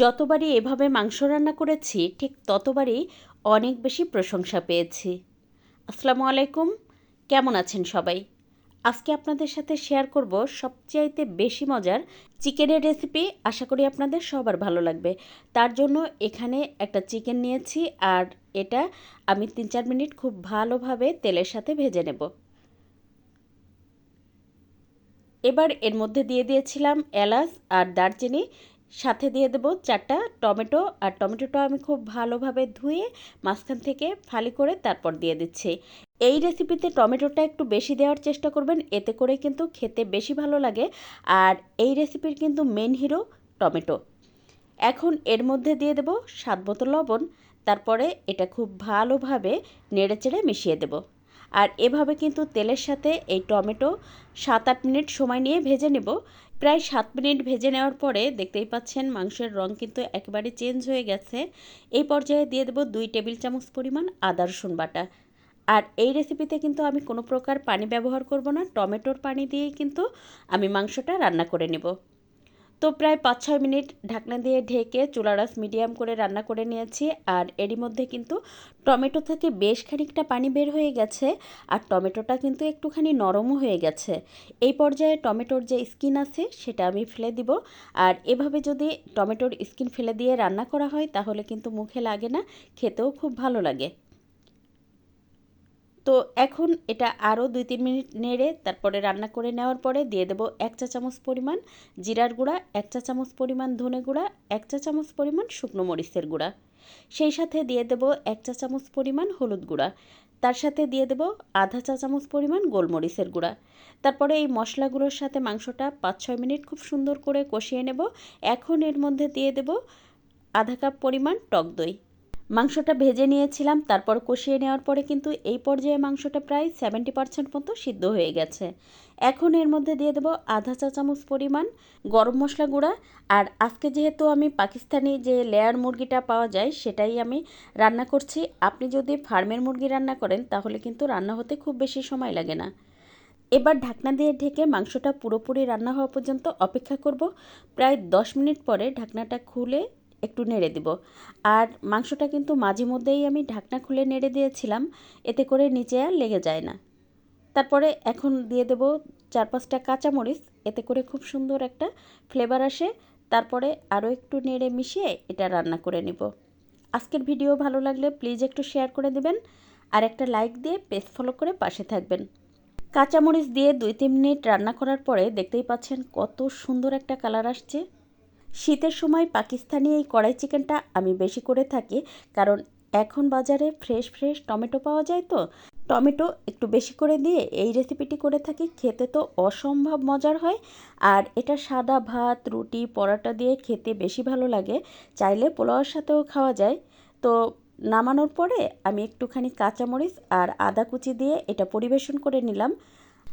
যতবারই এভাবে মাংস রান্না করেছি, ঠিক ততবারই অনেক বেশি প্রশংসা পেয়েছি। আসসালামু আলাইকুম। কেমন আছেন সবাই? আজকে আপনাদের সাথে শেয়ার করব সবচাইতে বেশি মজার চিকেনের রেসিপি। আশা করি আপনাদের সবার ভালো লাগবে। তার জন্য এখানে একটা চিকেন নিয়েছি আর এটা আমি তিন চার মিনিট খুব ভালোভাবে তেলের সাথে ভেজে নেব। এবার এর মধ্যে দিয়ে দিয়েছিলাম এলাচ আর দারচিনি। সাথে দিয়ে দেবো চারটা টমেটো। আর টমেটোটা আমি খুব ভালোভাবে ধুয়ে মাঝখান থেকে ফালি করে তারপর দিয়ে দিচ্ছি। এই রেসিপিতে টমেটোটা একটু বেশি দেওয়ার চেষ্টা করবেন, এতে করে কিন্তু খেতে বেশি ভালো লাগে। আর এই রেসিপির কিন্তু মেন হিরো টমেটো। এখন এর মধ্যে দিয়ে দেব স্বাদ বোতল লবণ। তারপরে এটা খুব ভালোভাবে নেড়েচেড়ে মিশিয়ে দেব। আর এভাবে কিন্তু তেলের সাথে এই টমেটো সাত আট মিনিট সময় নিয়ে ভেজে নেব। প্রায় সাত মিনিট ভেজে নেওয়ার পরে দেখতেই পাচ্ছেন মাংসের রং কিন্তু একেবারে চেঞ্জ হয়ে গেছে। এই পর্যায়ে দিয়ে দেবো দুই টেবিল চামচ পরিমাণ আদা, রসুন বাটা। আর এই রেসিপিতে কিন্তু আমি কোনো প্রকার পানি ব্যবহার করব না। টমেটোর পানি দিয়েই কিন্তু আমি মাংসটা রান্না করে নেব। তো প্রায় পাঁচ ছয় মিনিট ঢাকনা দিয়ে ঢেকে চুলা চুলারাস মিডিয়াম করে রান্না করে নিয়েছি। আর এরই মধ্যে কিন্তু টমেটো থেকে বেশ খানিকটা পানি বের হয়ে গেছে আর টমেটোটা কিন্তু একটুখানি নরমও হয়ে গেছে। এই পর্যায়ে টমেটোর যে স্কিন আছে সেটা আমি ফেলে দিব। আর এভাবে যদি টমেটোর স্কিন ফেলে দিয়ে রান্না করা হয় তাহলে কিন্তু মুখে লাগে না, খেতেও খুব ভালো লাগে। তো এখন এটা আরও দুই তিন মিনিট নেড়ে তারপরে রান্না করে নেওয়ার পরে দিয়ে দেবো এক চা চামচ পরিমাণ জিরার গুঁড়া, এক চা চামচ পরিমাণ ধনে গুঁড়া, এক চা চামচ পরিমাণ শুকনো মরিচের গুঁড়া। সেই সাথে দিয়ে দেবো এক চা চামচ পরিমাণ হলুদ গুঁড়া। তার সাথে দিয়ে দেবো আধা চা চামচ পরিমাণ গোলমরিচের গুঁড়া। তারপরে এই মশলাগুলোর সাথে মাংসটা পাঁচ ছয় মিনিট খুব সুন্দর করে কষিয়ে নেব। এখন এর মধ্যে দিয়ে দেব আধা কাপ পরিমাণ টক দই। মাংসটা ভেজে নিয়েছিলাম, তারপর কষিয়ে নেওয়ার পরে কিন্তু এই পর্যায়ে মাংসটা প্রায় সেভেন্টি পার্সেন্ট মতো সিদ্ধ হয়ে গেছে। এখন এর মধ্যে দিয়ে দেবো আধা চা চামচ পরিমাণ গরম মশলা গুঁড়া। আর আজকে যেহেতু আমি পাকিস্তানি যে লেয়ার মুরগিটা পাওয়া যায়, সেটাই আমি রান্না করছি। আপনি যদি ফার্মের মুরগি রান্না করেন, তাহলে কিন্তু রান্না হতে খুব বেশি সময় লাগে না। এবার ঢাকনা দিয়ে ঢেকে মাংসটা পুরোপুরি রান্না হওয়া পর্যন্ত অপেক্ষা করব। প্রায় দশ মিনিট পরে ঢাকনাটা খুলে একটু নেড়ে দিব। আর মাংসটা কিন্তু মাঝে মধ্যেই আমি ঢাকনা খুলে নেড়ে দিয়েছিলাম, এতে করে নিচে আর লেগে যায় না। তারপরে এখন দিয়ে দেব চার পাঁচটা কাঁচামরিচ, এতে করে খুব সুন্দর একটা ফ্লেভার আসে। তারপরে আরও একটু নেড়ে মিশিয়ে এটা রান্না করে নেব। আজকের ভিডিও ভালো লাগলে প্লিজ একটু শেয়ার করে দেবেন আর একটা লাইক দিয়ে পেজ ফলো করে পাশে থাকবেন। কাঁচামরিচ দিয়ে দুই তিন মিনিট রান্না করার পরে দেখতেই পাচ্ছেন কত সুন্দর একটা কালার আসছে। শীতের সময় পাকিস্তানি এই কড়াই চিকেনটা আমি বেশি করে থাকি, কারণ এখন বাজারে ফ্রেশ ফ্রেশ টমেটো পাওয়া যায় তো। টমেটো একটু বেশি করে দিয়ে এই রেসিপিটি করে থাকি, খেতে তো অসম্ভব মজার হয়। আর এটা সাদা ভাত, রুটি, পরোটা দিয়ে খেতে বেশি ভালো লাগে, চাইলে পোলাওয়ার সাথেও খাওয়া যায়। তো নামানোর পরে আমি একটুখানি কাঁচামরিচ আর আদা কুচি দিয়ে এটা পরিবেশন করে নিলাম।